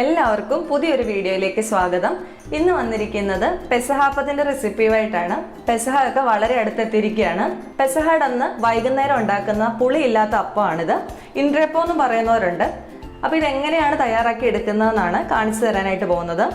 എല്ലാവർക്കും പുതിയൊരു വീഡിയോയിലേക്ക് സ്വാഗതം. ഇന്ന് വന്നിരിക്കുന്നത് പെസഹാപ്പത്തിന്റെ റെസിപ്പിയുമായിട്ടാണ്. പെസഹ ഒക്കെ വളരെ അടുത്തെത്തിയിരിക്കുകയാണ്. പെസഹാഡ് അന്ന് വൈകുന്നേരം ഉണ്ടാക്കുന്ന പുളിയില്ലാത്ത അപ്പമാണിത്. ഇൻഡ്രപ്പോ എന്ന് പറയുന്നവരുണ്ട്. അപ്പോൾ ഇതെങ്ങനെയാണ് തയ്യാറാക്കി എടുക്കുന്നതെന്നാണ് കാണിച്ചു തരാനായിട്ട് പോകുന്നത്.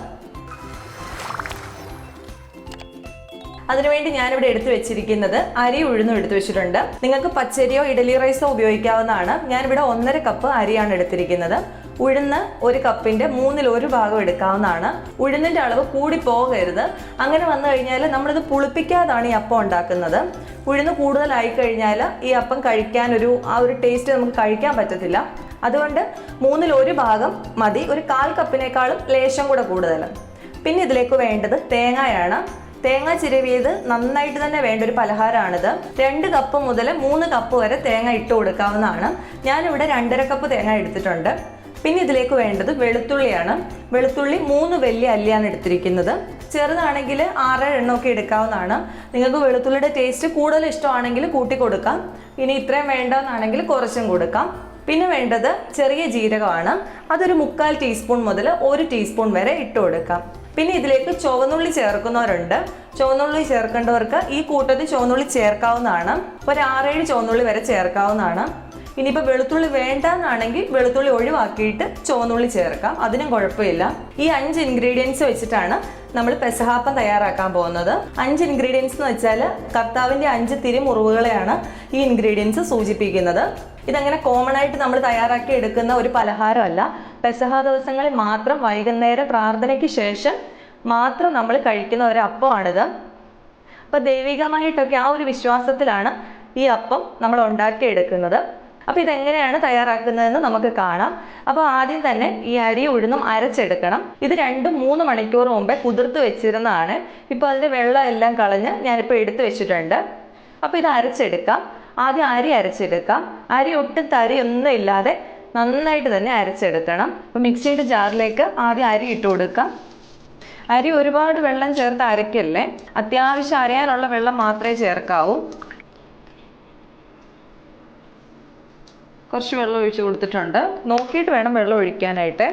അതിനുവേണ്ടി ഞാനിവിടെ എടുത്തു വെച്ചിരിക്കുന്നത് അരി ഉഴുന്നും എടുത്തു വെച്ചിട്ടുണ്ട്. നിങ്ങൾക്ക് പച്ചരിയോ ഇഡലി റൈസോ ഉപയോഗിക്കാവുന്നതാണ്. ഞാനിവിടെ ഒന്നര കപ്പ് അരിയാണ് എടുത്തിരിക്കുന്നത്. ഉഴുന്ന് ഒരു കപ്പിന്റെ മൂന്നിൽ ഒരു ഭാഗം എടുക്കാവുന്നതാണ്. ഉഴുന്നിന്റെ അളവ് കൂടി പോകരുത്. അങ്ങനെ വന്നു കഴിഞ്ഞാൽ നമ്മളിത് പുളിപ്പിക്കാതാണ് ഈ അപ്പം ഉണ്ടാക്കുന്നത്. ഉഴുന്ന് കൂടുതലായി കഴിഞ്ഞാൽ ഈ അപ്പം കഴിക്കാൻ ഒരു ആ ഒരു ടേസ്റ്റ് നമുക്ക് കഴിക്കാൻ പറ്റത്തില്ല. അതുകൊണ്ട് മൂന്നിൽ ഒരു ഭാഗം മതി. ഒരു കാൽ കപ്പിനേക്കാളും ലേശം കൂടെ കൂടുതൽ പിന്നെ ഇതിലേക്ക് വേണ്ടത് തേങ്ങയാണ്. തേങ്ങ ചിരവിയത് നന്നായിട്ട് തന്നെ വേണ്ട ഒരു പലഹാരമാണിത്. രണ്ട് കപ്പ് മുതൽ മൂന്ന് കപ്പ് വരെ തേങ്ങ ഇട്ട് കൊടുക്കാവുന്നതാണ്. ഞാനിവിടെ രണ്ടര കപ്പ് തേങ്ങ എടുത്തിട്ടുണ്ട്. പിന്നെ ഇതിലേക്ക് വേണ്ടത് വെളുത്തുള്ളിയാണ്. വെളുത്തുള്ളി മൂന്ന് വലിയ അല്ലിയാണ് എടുത്തിരിക്കുന്നത്. ചെറുതാണെങ്കിൽ ആറേഴ് എണ്ണമൊക്കെ എടുക്കാവുന്നതാണ്. നിങ്ങൾക്ക് വെളുത്തുള്ളിയുടെ ടേസ്റ്റ് കൂടുതൽ ഇഷ്ടമാണെങ്കിൽ കൂട്ടി കൊടുക്കാം. ഇനി ഇത്രയും വേണ്ടെന്നാണെങ്കിൽ കുറച്ചും കൊടുക്കാം. പിന്നെ വേണ്ടത് ചെറിയ ജീരകമാണ്. അതൊരു മുക്കാൽ ടീസ്പൂൺ മുതൽ ഒരു ടീസ്പൂൺ വരെ ഇട്ട് കൊടുക്കാം. പിന്നെ ഇതിലേക്ക് ചുവന്നുള്ളി ചേർക്കുന്നവരുണ്ട്. ചുവന്നുള്ളി ചേർക്കേണ്ടവർക്ക് ഈ കൂട്ടത്തിൽ ചുവന്നുള്ളി ചേർക്കാവുന്നതാണ്. ഒരു ആറേഴ് ചുവന്നുള്ളി വരെ ചേർക്കാവുന്നതാണ്. ഇനിയിപ്പോൾ വെളുത്തുള്ളി വേണ്ടെന്നാണെങ്കിൽ വെളുത്തുള്ളി ഒഴിവാക്കിയിട്ട് ചുവന്നുള്ളി ചേർക്കാം. അതിനും കുഴപ്പമില്ല. ഈ അഞ്ച് ഇൻഗ്രീഡിയൻസ് വെച്ചിട്ടാണ് നമ്മൾ പെസഹാപ്പം തയ്യാറാക്കാൻ പോകുന്നത്. അഞ്ച് ഇൻഗ്രീഡിയൻസ് എന്ന് വെച്ചാൽ കർത്താവിന്റെ അഞ്ച് തിരുമുറിവുകളെയാണ് ഈ ഇൻഗ്രീഡിയൻസ് സൂചിപ്പിക്കുന്നത്. ഇതങ്ങനെ കോമൺ ആയിട്ട് നമ്മൾ തയ്യാറാക്കി എടുക്കുന്ന ഒരു പലഹാരമല്ല. പെസഹ ദിവസങ്ങളിൽ മാത്രം വൈകുന്നേരം പ്രാർത്ഥനയ്ക്ക് ശേഷം മാത്രം നമ്മൾ കഴിക്കുന്ന ഒരു അപ്പമാണിത്. അപ്പോൾ ദൈവികമായിട്ടൊക്കെ ആ ഒരു വിശ്വാസത്തിലാണ് ഈ അപ്പം നമ്മൾ ഉണ്ടാക്കിയെടുക്കുന്നത്. അപ്പോൾ ഇതെങ്ങനെയാണ് തയ്യാറാക്കുന്നതെന്ന് നമുക്ക് കാണാം. അപ്പോൾ ആദ്യം തന്നെ ഈ അരി ഉഴുന്നും അരച്ചെടുക്കണം. ഇത് രണ്ടും മൂന്ന് മണിക്കൂർ മുമ്പേ കുതിർത്ത് വെച്ചിരുന്നതാണ്. ഇപ്പോൾ അതിന്റെ വെള്ളം എല്ലാം കളഞ്ഞ് ഞാനിപ്പോൾ എടുത്ത് വെച്ചിട്ടുണ്ട്. അപ്പോൾ ഇത് അരച്ചെടുക്കാം. ആദ്യം അരി അരച്ചെടുക്കാം. അരി ഒട്ടും തരിയൊന്നും ഇല്ലാതെ നന്നായിട്ട് തന്നെ അരച്ചെടുക്കണം. അപ്പോൾ മിക്സിയുടെ ജാറിലേക്ക് ആദ്യം അരി ഇട്ട് കൊടുക്കാം. അരി ഒരുപാട് വെള്ളം ചേർത്ത് അരയ്ക്കല്ലേ അത്യാവശ്യം അരയാനുള്ള വെള്ളം മാത്രമേ ചേർക്കാവൂ. കുറച്ച് വെള്ളം ഒഴിച്ച് കൊടുത്തിട്ടുണ്ട്. നോക്കിയിട്ട് വേണം വെള്ളം ഒഴിക്കാനായിട്ട്.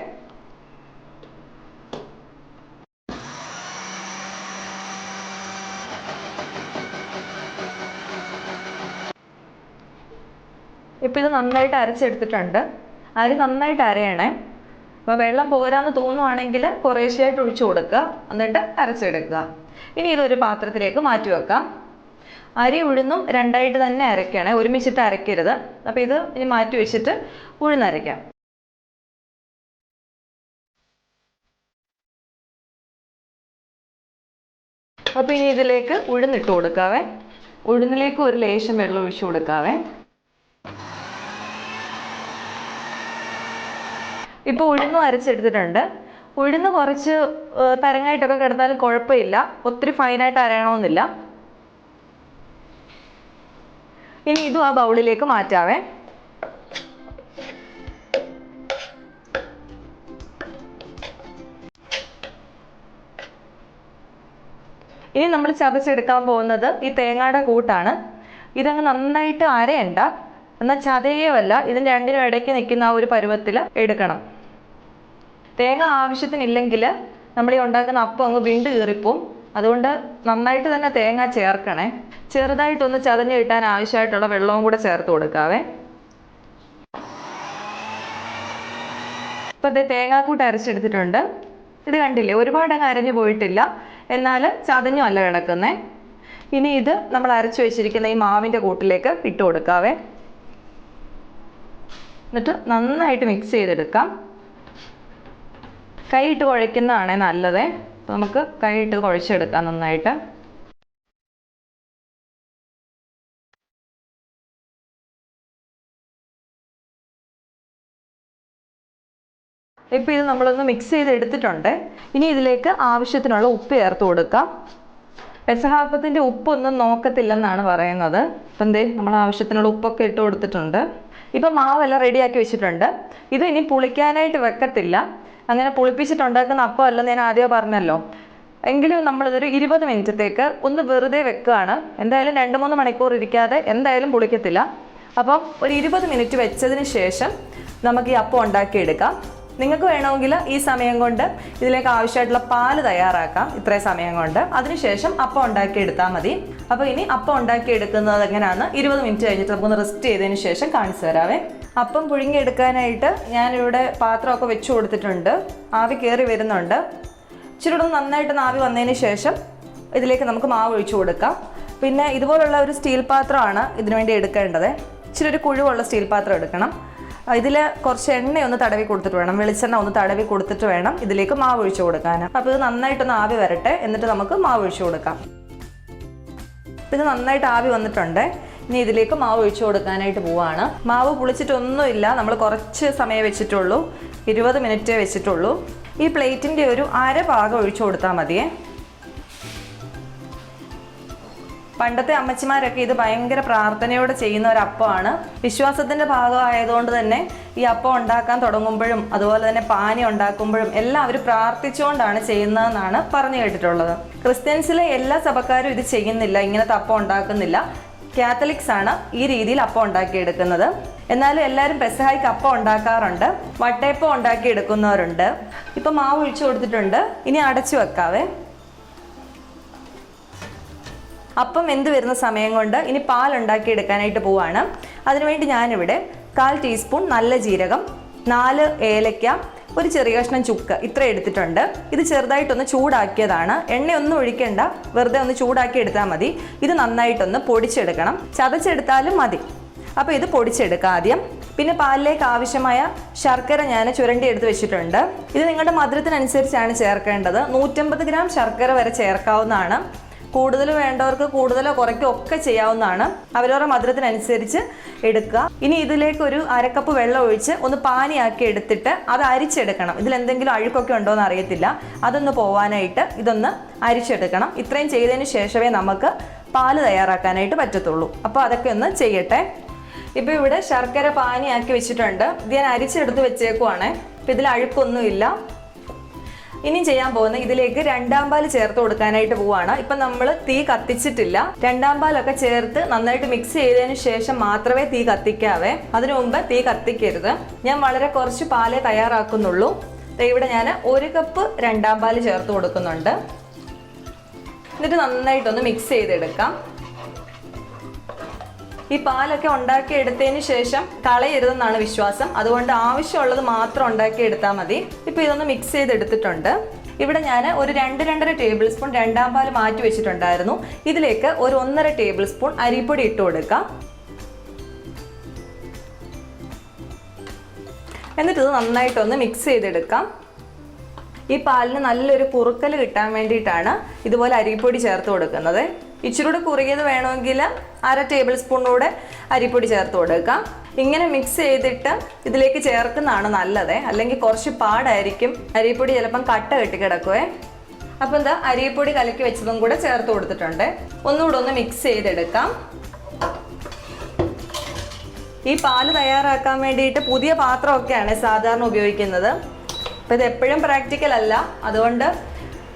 ഇപ്പം ഇത് നന്നായിട്ട് അരച്ചെടുത്തിട്ടുണ്ട്. അരി നന്നായിട്ട് അരയണേ. അപ്പോൾ വെള്ളം പോരാന്ന് തോന്നുവാണെങ്കിൽ കുറേശ്ശെയായിട്ട് ഒഴിച്ചു കൊടുക്കുക. എന്നിട്ട് അരച്ചെടുക്കുക. ഇനി ഇതൊരു പാത്രത്തിലേക്ക് മാറ്റി വെക്കാം. അരി ഉഴുന്നും രണ്ടായിട്ട് തന്നെ അരയ്ക്കണേ ഒരുമിച്ചിട്ട് അരയ്ക്കരുത്. അപ്പോൾ ഇത് ഇനി മാറ്റി വെച്ചിട്ട് ഉഴുന്നരയ്ക്കാം. അപ്പോൾ ഇനി ഇതിലേക്ക് ഉഴുന്നിട്ട് കൊടുക്കാവേ. ഉഴുന്നിലേക്ക് ഒരു ലേശം വെള്ളം ഒഴിച്ചു കൊടുക്കാവേ. ഇപ്പോൾ ഉഴുന്ന് അരച്ചെടുത്തിട്ടുണ്ട്. ഉഴുന്ന് കുറച്ച് തരങ്ങായിട്ടൊക്കെ കിടന്നാലും കുഴപ്പമില്ല. ഒത്തിരി ഫൈനായിട്ട് അരയണമെന്നില്ല. ഇനി ഇതും ആ ബൗളിലേക്ക് മാറ്റാവേ. ഇനി നമ്മൾ ചതച്ചെടുക്കാൻ പോകുന്നത് ഈ തേങ്ങയുടെ കൂട്ടാണ്. ഇതങ്ങ് നന്നായിട്ട് അരയണ്ട. എന്നാൽ ചതയുമല്ല ഇതിന് രണ്ടിനും ഇടയ്ക്ക് നിൽക്കുന്ന ആ ഒരു പരുവത്തിൽ എടുക്കണം. തേങ്ങ ആവശ്യത്തിനില്ലെങ്കിൽ നമ്മൾ ഈ ഉണ്ടാക്കുന്ന അപ്പം അങ്ങ് വിണ്ട് കീറിപ്പോവും. അതുകൊണ്ട് നന്നായിട്ട് തന്നെ തേങ്ങ ചേർക്കണേ. ചെറുതായിട്ടൊന്ന് ചതഞ്ഞ് കിട്ടാൻ ആവശ്യമായിട്ടുള്ള വെള്ളവും കൂടെ ചേർത്ത് കൊടുക്കാവേ. ഇപ്പം ഇത് തേങ്ങാക്കൂട്ട് അരച്ചെടുത്തിട്ടുണ്ട്. ഇത് കണ്ടില്ലേ? ഒരുപാട് അങ്ങ് അരഞ്ഞു പോയിട്ടില്ല. എന്നാൽ ചതഞ്ഞും അല്ല കിടക്കുന്നേ. ഇനി ഇത് നമ്മൾ അരച്ചു വെച്ചിരിക്കുന്ന ഈ മാവിന്റെ കൂട്ടിലേക്ക് ഇട്ട് കൊടുക്കാവേ. എന്നിട്ട് നന്നായിട്ട് മിക്സ് ചെയ്തെടുക്കാം. കൈയിട്ട് കുഴയ്ക്കുന്നതാണേ നല്ലത്. അപ്പോൾ നമുക്ക് കൈയിട്ട് കുഴച്ചെടുക്കാം നന്നായിട്ട്. ഇപ്പോൾ ഇത് നമ്മളൊന്ന് മിക്സ് ചെയ്ത് എടുത്തിട്ടുണ്ട് ഇനി ഇതിലേക്ക് ആവശ്യത്തിനുള്ള ഉപ്പ് ചേർത്ത് കൊടുക്കാം. പെസഹാപ്പത്തിന്റെ ഉപ്പൊന്നും നോക്കത്തില്ലെന്നാണ് പറയുന്നത്. അപ്പം എന്തേ നമ്മൾ ആവശ്യത്തിനുള്ള ഉപ്പൊക്കെ ഇട്ട് കൊടുത്തിട്ടുണ്ട്. ഇപ്പം മാവെല്ലാം റെഡിയാക്കി വെച്ചിട്ടുണ്ട്. ഇത് ഇനി പുളിക്കാനായിട്ട് വെക്കത്തില്ല. അങ്ങനെ പുളിപ്പിച്ചിട്ടുണ്ടാക്കുന്ന അപ്പം അല്ലെന്ന് ഞാൻ ആദ്യമേ പറഞ്ഞല്ലോ. എങ്കിലും നമ്മളിതൊരു ഇരുപത് മിനിറ്റത്തേക്ക് ഒന്ന് വെറുതെ വെക്കുകയാണ്. എന്തായാലും രണ്ട് മൂന്ന് മണിക്കൂർ ഇരിക്കാതെ എന്തായാലും പുളിക്കത്തില്ല. അപ്പം ഒരു ഇരുപത് മിനിറ്റ് വെച്ചതിന് ശേഷം നമുക്ക് ഈ അപ്പം ഉണ്ടാക്കിയെടുക്കാം. നിങ്ങൾക്ക് വേണമെങ്കിൽ ഈ സമയം കൊണ്ട് ഇതിലേക്ക് ആവശ്യമായിട്ടുള്ള പാൽ തയ്യാറാക്കാം. ഇത്രയും സമയം കൊണ്ട്. അതിനുശേഷം അപ്പം ഉണ്ടാക്കിയെടുത്താൽ മതി. അപ്പോൾ ഇനി അപ്പം ഉണ്ടാക്കിയെടുക്കുന്നത് എങ്ങനെയാണ്? ഇരുപത് മിനിറ്റ് കഴിഞ്ഞിട്ട് നമുക്കൊന്ന് റെസ്റ്റ് ചെയ്തതിന് ശേഷം കാണിച്ചു തരാവേ. അപ്പം പുഴുങ്ങിയെടുക്കാനായിട്ട് ഞാനിവിടെ പാത്രമൊക്കെ വെച്ച് കൊടുത്തിട്ടുണ്ട്. ആവി കയറി വരുന്നുണ്ട്. ഇച്ചിരി കൂടെ നന്നായിട്ട് നാവി വന്നതിന് ശേഷം ഇതിലേക്ക് നമുക്ക് മാവ് ഒഴിച്ചു കൊടുക്കാം. പിന്നെ ഇതുപോലുള്ള ഒരു സ്റ്റീൽ പാത്രമാണ് ഇതിനുവേണ്ടി എടുക്കേണ്ടത്. ഇച്ചിരി ഒരു കുഴിവുള്ള സ്റ്റീൽ പാത്രം എടുക്കണം. ഇതിൽ കുറച്ച് എണ്ണ ഒന്ന് തടവി കൊടുത്തിട്ട് വേണം. വെളിച്ചെണ്ണ ഒന്ന് തടവി കൊടുത്തിട്ട് വേണം ഇതിലേക്ക് മാവ് ഒഴിച്ചു കൊടുക്കാൻ അപ്പോൾ ഇത് നന്നായിട്ടൊന്ന് ആവി വരട്ടെ. എന്നിട്ട് നമുക്ക് മാവ് ഒഴിച്ചു കൊടുക്കാം. ഇത് നന്നായിട്ട് ആവി വന്നിട്ടുണ്ട്. ഇനി ഇതിലേക്ക് മാവ് ഒഴിച്ചു കൊടുക്കാനായിട്ട് പോവാണ്. മാവ് പുളിച്ചിട്ടൊന്നുമില്ല. നമ്മൾ കുറച്ച് സമയം വെച്ചിട്ടുള്ളൂ. ഇരുപത് മിനിറ്റ് വെച്ചിട്ടുള്ളൂ. ഈ പ്ലേറ്റിന്റെ ഒരു അര ഭാഗം ഒഴിച്ചു കൊടുത്താൽ മതിയേ. പണ്ടത്തെ അമ്മച്ചിമാരൊക്കെ ഇത് ഭയങ്കര പ്രാർത്ഥനയോടെ ചെയ്യുന്ന ഒരു അപ്പമാണ്. വിശ്വാസത്തിന്റെ ഭാഗമായതുകൊണ്ട് തന്നെ ഈ അപ്പം ഉണ്ടാക്കാൻ തുടങ്ങുമ്പോഴും അതുപോലെ തന്നെ പാനി ഉണ്ടാക്കുമ്പോഴും എല്ലാം അവർ പ്രാർത്ഥിച്ചുകൊണ്ടാണ് ചെയ്യുന്നതെന്നാണ് പറഞ്ഞു കേട്ടിട്ടുള്ളത്. ക്രിസ്ത്യൻസിലെ എല്ലാ സഭക്കാരും ഇത് ചെയ്യുന്നില്ല ഇങ്ങനത്തെ അപ്പം ഉണ്ടാക്കുന്നില്ല. കാത്തലിക്സ് ആണ് ഈ രീതിയിൽ അപ്പം ഉണ്ടാക്കിയെടുക്കുന്നത്. എന്നാലും എല്ലാവരും പെസഹായിക്ക് അപ്പം ഉണ്ടാക്കാറുണ്ട് വട്ടയപ്പം ഉണ്ടാക്കി എടുക്കുന്നവരുണ്ട് ഇപ്പം മാവ് ഒഴിച്ചു കൊടുത്തിട്ടുണ്ട്. ഇനി അടച്ചു വെക്കാവേ. അപ്പം എന്ത് വരുന്ന സമയം കൊണ്ട് ഇനി പാൽ ഉണ്ടാക്കി എടുക്കാനായിട്ട് പോവാണ്. അതിനുവേണ്ടി ഞാനിവിടെ കാൽ ടീസ്പൂൺ നല്ല ജീരകം നാല് ഏലക്ക ഒരു ചെറിയ കഷ്ണം ചുക്ക് ഇത്ര എടുത്തിട്ടുണ്ട്. ഇത് ചെറുതായിട്ടൊന്ന് ചൂടാക്കിയതാണ്. എണ്ണയൊന്നും ഒഴിക്കേണ്ട. വെറുതെ ഒന്ന് ചൂടാക്കി എടുത്താൽ മതി. ഇത് നന്നായിട്ടൊന്ന് പൊടിച്ചെടുക്കണം. ചതച്ചെടുത്താലും മതി. അപ്പോൾ ഇത് പൊടിച്ചെടുക്കുക ആദ്യം. പിന്നെ പാലിലേക്ക് ആവശ്യമായ ശർക്കര ഞാൻ ചുരണ്ടി എടുത്ത് വെച്ചിട്ടുണ്ട്. ഇത് നിങ്ങളുടെ മധുരത്തിനനുസരിച്ചാണ് ചേർക്കേണ്ടത്. നൂറ്റമ്പത് ഗ്രാം ശർക്കര വരെ ചേർക്കാവുന്നതാണ്. കൂടുതൽ വേണ്ടവർക്ക് കൂടുതലോ കുറയ്ക്കോ ഒക്കെ ചെയ്യാവുന്നതാണ്. അവരവരുടെ മധുരത്തിനനുസരിച്ച് എടുക്കുക. ഇനി ഇതിലേക്ക് ഒരു അരക്കപ്പ് വെള്ളം ഒഴിച്ച് ഒന്ന് പാനിയാക്കി എടുത്തിട്ട് അത് അരിച്ചെടുക്കണം. ഇതിലെന്തെങ്കിലും അഴുക്കൊക്കെ ഉണ്ടോ എന്ന് അറിയത്തില്ല. അതൊന്ന് പോവാനായിട്ട് ഇതൊന്ന് അരിച്ചെടുക്കണം. ഇത്രയും ചെയ്തതിന് ശേഷമേ നമുക്ക് പാൽ തയ്യാറാക്കാനായിട്ട് പറ്റത്തുള്ളൂ. അപ്പോൾ അതൊക്കെ ഒന്ന് ചെയ്യട്ടെ. ഇപ്പോൾ ഇവിടെ ശർക്കര പാനിയാക്കി വെച്ചിട്ടുണ്ട്. ഇത് ഞാൻ അരിച്ചെടുത്ത് വെച്ചേക്കുവാണേ. ഇപ്പം ഇതിൽ അഴുക്കൊന്നുമില്ല. ഇനി ചെയ്യാൻ പോകുന്ന ഇതിലേക്ക് രണ്ടാം പാൽ ചേർത്ത് കൊടുക്കാനായിട്ട് പോവാണ്. ഇപ്പൊ നമ്മൾ തീ കത്തിച്ചിട്ടില്ല. രണ്ടാം പാലൊക്കെ ചേർത്ത് നന്നായിട്ട് മിക്സ് ചെയ്തതിനു ശേഷം മാത്രമേ തീ കത്തിക്കാവേ. അതിനു മുമ്പ് തീ കത്തിക്കരുത്. ഞാൻ വളരെ കുറച്ച് പാലേ തയ്യാറാക്കുന്നുള്ളൂ. ഇവിടെ ഞാൻ ഒരു കപ്പ് രണ്ടാം പാൽ ചേർത്ത് കൊടുക്കുന്നുണ്ട്. എന്നിട്ട് നന്നായിട്ടൊന്ന് മിക്സ് ചെയ്തെടുക്കാം. ഈ പാലൊക്കെ ഉണ്ടാക്കി എടുത്തതിന് ശേഷം കളയരുതെന്നാണ് വിശ്വാസം. അതുകൊണ്ട് ആവശ്യമുള്ളത് മാത്രം ഉണ്ടാക്കി എടുത്താൽ മതി. ഇപ്പോൾ ഇതൊന്ന് മിക്സ് ചെയ്തെടുത്തിട്ടുണ്ട്. ഇവിടെ ഞാൻ ഒരു രണ്ട് രണ്ടര ടേബിൾ സ്പൂൺ രണ്ടാം പാൽ മാറ്റി വെച്ചിട്ടുണ്ടായിരുന്നു. ഇതിലേക്ക് ഒരു ഒന്നര ടേബിൾ സ്പൂൺ അരിപ്പൊടി ഇട്ട് കൊടുക്കാം. എന്നിട്ട് ഇത് നന്നായിട്ടൊന്ന് മിക്സ് ചെയ്തെടുക്കാം. ഈ പാലിന് നല്ലൊരു കുറുക്കൽ കിട്ടാൻ വേണ്ടിയിട്ടാണ് ഇതുപോലെ അരിപ്പൊടി ചേർത്ത് കൊടുക്കുന്നത്. ഇച്ചിരി കൂടെ കുറുകിയത് വേണമെങ്കിൽ അര ടേബിൾ സ്പൂണിലൂടെ അരിപ്പൊടി ചേർത്ത് കൊടുക്കാം. ഇങ്ങനെ മിക്സ് ചെയ്തിട്ട് ഇതിലേക്ക് ചേർക്കുന്നതാണ് നല്ലത്. അല്ലെങ്കിൽ കുറച്ച് പാടായിരിക്കും. അരിപ്പൊടി ചിലപ്പം കട്ട കെട്ടി കിടക്കുവേ. അപ്പം എന്താ അരിപ്പൊടി കലക്കി വെച്ചതും കൂടെ ചേർത്ത് കൊടുത്തിട്ടുണ്ട്. ഒന്നുകൂടെ ഒന്ന് മിക്സ് ചെയ്തെടുക്കാം. ഈ പാൽ തയ്യാറാക്കാൻ വേണ്ടിയിട്ട് പുതിയ പാത്രമൊക്കെയാണ് സാധാരണ ഉപയോഗിക്കുന്നത്. അപ്പം ഇത് എപ്പോഴും പ്രാക്ടിക്കൽ അല്ല. അതുകൊണ്ട്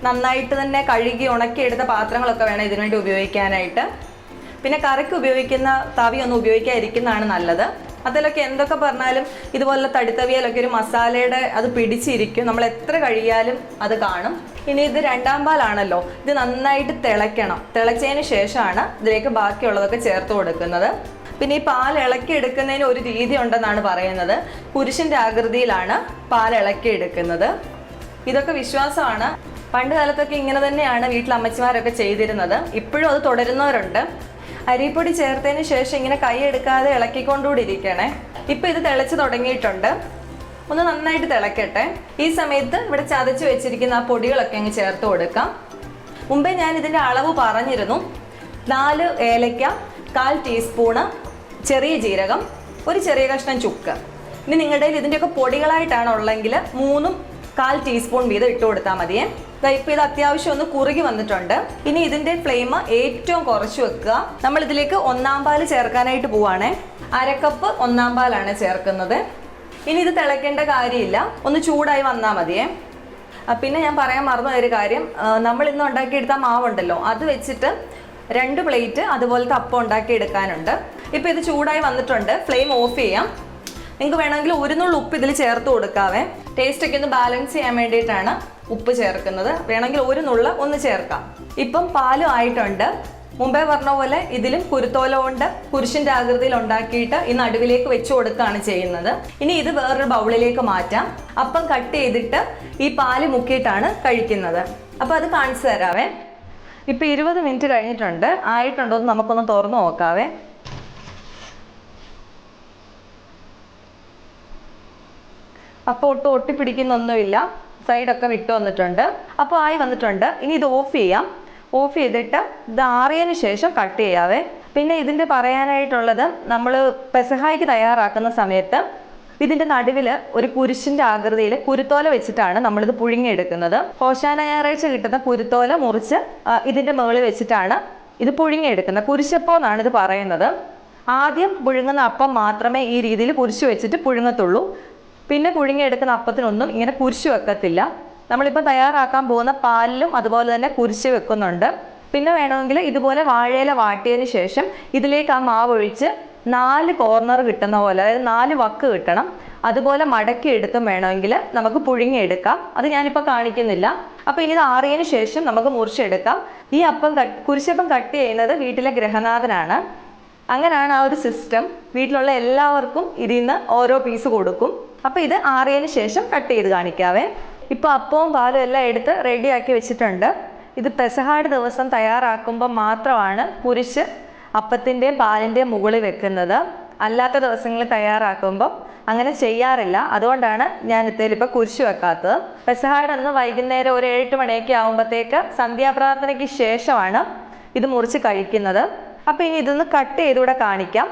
നന്നായിട്ട് തന്നെ കഴുകി ഉണക്കിയെടുത്ത പാത്രങ്ങളൊക്കെ വേണം ഇതിനുവേണ്ടി ഉപയോഗിക്കാനായിട്ട്. പിന്നെ കറിക്ക് ഉപയോഗിക്കുന്ന തവി ഒന്നും ഉപയോഗിക്കാതിരിക്കുന്നതാണ് നല്ലത്. അതിലൊക്കെ എന്തൊക്കെ പറഞ്ഞാലും ഇതുപോലെ തടിത്തവിയിലൊക്കെ ഒരു മസാലയുടെ അത് പിടിച്ചിരിക്കും. നമ്മൾ എത്ര കഴിയാലും അത് കാണും. ഇനി ഇത് രണ്ടാം പാലാണല്ലോ. ഇത് നന്നായിട്ട് തിളയ്ക്കണം. തിളച്ചതിന് ശേഷമാണ് ഇതിലേക്ക് ബാക്കിയുള്ളതൊക്കെ ചേർത്ത് കൊടുക്കുന്നത്. പിന്നെ ഈ പാൽ ഇളക്കി എടുക്കുന്നതിന് ഒരു രീതി ഉണ്ടെന്നാണ് പറയുന്നത്. പുരുഷന്റെ ആകൃതിയിലാണ് പാൽ ഇളക്കി എടുക്കുന്നത്. ഇതൊക്കെ വിശ്വാസമാണ്. പണ്ട് കാലത്തൊക്കെ ഇങ്ങനെ തന്നെയാണ് വീട്ടിൽ അമ്മച്ചിമാരൊക്കെ ചെയ്തിരുന്നത്. ഇപ്പോഴും അത് തുടരുന്നവരുണ്ട്. അരിപ്പൊടി ചേർത്തതിന് ശേഷം ഇങ്ങനെ കൈ എടുക്കാതെ ഇളക്കിക്കൊണ്ടുകൂടി ഇരിക്കണേ ഇപ്പൊ ഇത് തിളച്ച് തുടങ്ങിയിട്ടുണ്ട്. ഒന്ന് നന്നായിട്ട് തിളക്കട്ടെ. ഈ സമയത്ത് ഇവിടെ ചതച്ച് വെച്ചിരിക്കുന്ന ആ പൊടികളൊക്കെ അങ്ങ് ചേർത്ത് കൊടുക്കാം. മുമ്പേ ഞാൻ ഇതിന്റെ അളവ് പറഞ്ഞിരുന്നു. നാല് ഏലയ്ക്ക കാൽ ടീസ്പൂണ് ചെറിയ ജീരകം ഒരു ചെറിയ കഷ്ണം ചുക്ക്. ഇനി നിങ്ങളുടെ ഇതിന്റെയൊക്കെ പൊടികളായിട്ടാണ് ഉള്ളെങ്കിൽ മൂന്നും കാൽ ടീസ്പൂൺ വീതം ഇട്ട് കൊടുത്താൽ മതിയേ. ഇപ്പൊ ഇത് അത്യാവശ്യം ഒന്ന് കുറുകി വന്നിട്ടുണ്ട്. ഇനി ഇതിന്റെ ഫ്ലെയിം ഏറ്റവും കുറച്ച് വെക്കുക. നമ്മൾ ഇതിലേക്ക് ഒന്നാം പാൽ ചേർക്കാനായിട്ട് പോവാണേ. അരക്കപ്പ് ഒന്നാം പാലാണ് ചേർക്കുന്നത്. ഇനി ഇത് തിളയ്ക്കേണ്ട കാര്യമില്ല. ഒന്ന് ചൂടായി വന്നാൽ മതിയേ. പിന്നെ ഞാൻ പറയാൻ മറന്ന ഒരു കാര്യം. നമ്മൾ ഇന്ന് ഉണ്ടാക്കിയെടുത്ത മാവുണ്ടല്ലോ. അത് വെച്ചിട്ട് രണ്ട് പ്ലേറ്റ് അതുപോലത്തെ അപ്പം ഉണ്ടാക്കി എടുക്കാനുണ്ട് ഇപ്പൊ ഇത് ചൂടായി വന്നിട്ടുണ്ട്. ഫ്ലെയിം ഓഫ് ചെയ്യാം. നിങ്ങൾക്ക് വേണമെങ്കിൽ ഒരു ഉപ്പ് ഇതിൽ ചേർത്ത് കൊടുക്കാവേ. ടേസ്റ്റ് ഒക്കെ ഒന്ന് ബാലൻസ് ചെയ്യാൻ വേണ്ടിയിട്ടാണ്. ഉപ്പ് ചേർക്കുന്നത്. വേണമെങ്കിൽ ഒരു നുള്ള ഒന്ന് ചേർക്കാം. ഇപ്പം പാലും ആയിട്ടുണ്ട്. മുമ്പേ പറഞ്ഞ പോലെ ഇതിലും കുരുത്തോല കൊണ്ട് കുരിശിന്റെ ആകൃതിയിൽ ഉണ്ടാക്കിയിട്ട് ഈ നടുവിലേക്ക് വെച്ചു കൊടുക്കുകയാണ് ചെയ്യുന്നത്. ഇനി ഇത് വേറൊരു ബൗളിലേക്ക് മാറ്റാം. അപ്പം കട്ട് ചെയ്തിട്ട് ഈ പാൽ മുക്കിയിട്ടാണ് കഴിക്കുന്നത്. അപ്പോൾ അത് കാണിച്ചു തരാവേ. ഇപ്പം ഇരുപത് മിനിറ്റ് കഴിഞ്ഞിട്ടുണ്ട്. ആയിട്ടുണ്ടോ എന്ന് നമുക്കൊന്ന് തുറന്നു നോക്കാവേ. അപ്പോൾ ഒട്ടും ഒട്ടിപ്പിടിക്കുന്നൊന്നുമില്ല. സൈഡൊക്കെ വിട്ട് വന്നിട്ടുണ്ട്. അപ്പോൾ ആയി വന്നിട്ടുണ്ട്. ഇനി ഇത് ഓഫ് ചെയ്യാം. ഓഫ് ചെയ്തിട്ട് ഇത് ആറിയതിന് ശേഷം കട്ട് ചെയ്യാവേ. പിന്നെ ഇതിന്റെ പറയാനായിട്ടുള്ളത് നമ്മൾ പെസഹായിക്ക് തയ്യാറാക്കുന്ന സമയത്ത് ഇതിന്റെ നടുവിൽ ഒരു കുരിശിന്റെ ആകൃതിയിൽ കുരുത്തോല വെച്ചിട്ടാണ് നമ്മളിത് പുഴുങ്ങിയെടുക്കുന്നത്. ഹോശാന ഞായറാഴ്ച കിട്ടുന്ന കുരുത്തോല മുറിച്ച് ഇതിന്റെ മുകളിൽ വെച്ചിട്ടാണ് ഇത് പുഴുങ്ങിയെടുക്കുന്നത്. കുരിശപ്പോ എന്നാണ് ഇത് പറയുന്നത്. ആദ്യം പുഴുങ്ങുന്ന അപ്പം മാത്രമേ ഈ രീതിയിൽ കുരിശ് വെച്ചിട്ട് പുഴുങ്ങത്തുള്ളൂ. പിന്നെ പുഴുങ്ങിയെടുക്കുന്ന അപ്പത്തിനൊന്നും ഇങ്ങനെ കുരിശ് വെക്കത്തില്ല. നമ്മളിപ്പോൾ തയ്യാറാക്കാൻ പോകുന്ന പാലിലും അതുപോലെ തന്നെ കുരിശ് വെക്കുന്നുണ്ട്. പിന്നെ വേണമെങ്കിൽ ഇതുപോലെ വാഴയില വാട്ടിയതിന് ശേഷം ഇതിലേക്ക് ആ മാവ് ഒഴിച്ച് നാല് കോർണർ കിട്ടുന്ന പോലെ അതായത് നാല് വക്ക് കിട്ടണം. അതുപോലെ മടക്കി എടുത്തും വേണമെങ്കിൽ നമുക്ക് പുഴുങ്ങിയെടുക്കാം. അത് ഞാനിപ്പോൾ കാണിക്കുന്നില്ല. അപ്പോൾ ഇനി ഇത് ആറിയതിന് ശേഷം നമുക്ക് മുറിച്ചെടുക്കാം. ഈ അപ്പം കട്ട് കുരിശപ്പം കട്ട് ചെയ്യുന്നത് വീട്ടിലെ ഗ്രഹനാഥനാണ് അങ്ങനെയാണ് ആ ഒരു സിസ്റ്റം. വീട്ടിലുള്ള എല്ലാവർക്കും ഇതിൽ നിന്ന് ഓരോ പീസ് കൊടുക്കും. അപ്പോൾ ഇത് ആറിയതിന് ശേഷം കട്ട് ചെയ്ത് കാണിക്കാവേ. ഇപ്പോൾ അപ്പവും പാലും എല്ലാം എടുത്ത് റെഡിയാക്കി വെച്ചിട്ടുണ്ട്. ഇത് പെസഹാട് ദിവസം തയ്യാറാക്കുമ്പോൾ മാത്രമാണ് കുരിശ് അപ്പത്തിന്റെയും പാലിന്റെയും മുകളിൽ വെക്കുന്നത്. അല്ലാത്ത ദിവസങ്ങളിൽ തയ്യാറാക്കുമ്പോൾ അങ്ങനെ ചെയ്യാറില്ല. അതുകൊണ്ടാണ് ഞാൻ ഇത്തേലിപ്പോൾ കുരിശ് വെക്കാത്തത്. പെസഹാട് അന്ന് വൈകുന്നേരം ഒരു ഏഴെട്ട് മണിയൊക്കെ ആകുമ്പോഴത്തേക്ക് സന്ധ്യാപ്രാർത്ഥനയ്ക്ക് ശേഷമാണ് ഇത് മുറിച്ച് കഴിക്കുന്നത്. അപ്പോൾ ഇനി ഇതൊന്ന് കട്ട് ചെയ്തുകൂടെ കാണിക്കാം.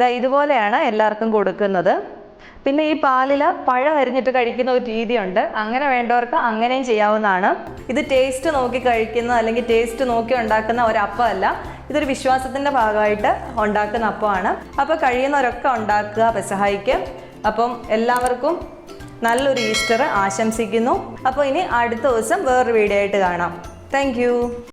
ദാ ഇതുപോലെയാണ് എല്ലാവർക്കും കൊടുക്കുന്നത്. പിന്നെ ഈ പാലിൽ പഴം അരിഞ്ഞിട്ട് കഴിക്കുന്ന ഒരു രീതിയുണ്ട്. അങ്ങനെ വേണ്ടവർക്ക് അങ്ങനെയും ചെയ്യാവുന്നതാണ്. ഇത് ടേസ്റ്റ് നോക്കി കഴിക്കുന്ന അല്ലെങ്കിൽ ടേസ്റ്റ് നോക്കി ഉണ്ടാക്കുന്ന ഒരു ഇതൊരു വിശ്വാസത്തിന്റെ ഭാഗമായിട്ട് ഉണ്ടാക്കുന്ന അപ്പമാണ്. അപ്പോൾ കഴിയുന്നവരൊക്കെ ഉണ്ടാക്കുക പെസഹായിക്ക്. അപ്പം എല്ലാവർക്കും നല്ലൊരു ഈസ്റ്റർ ആശംസിക്കുന്നു. അപ്പോൾ ഇനി അടുത്ത ദിവസം വേറൊരു വീഡിയോ ആയിട്ട് കാണാം. താങ്ക്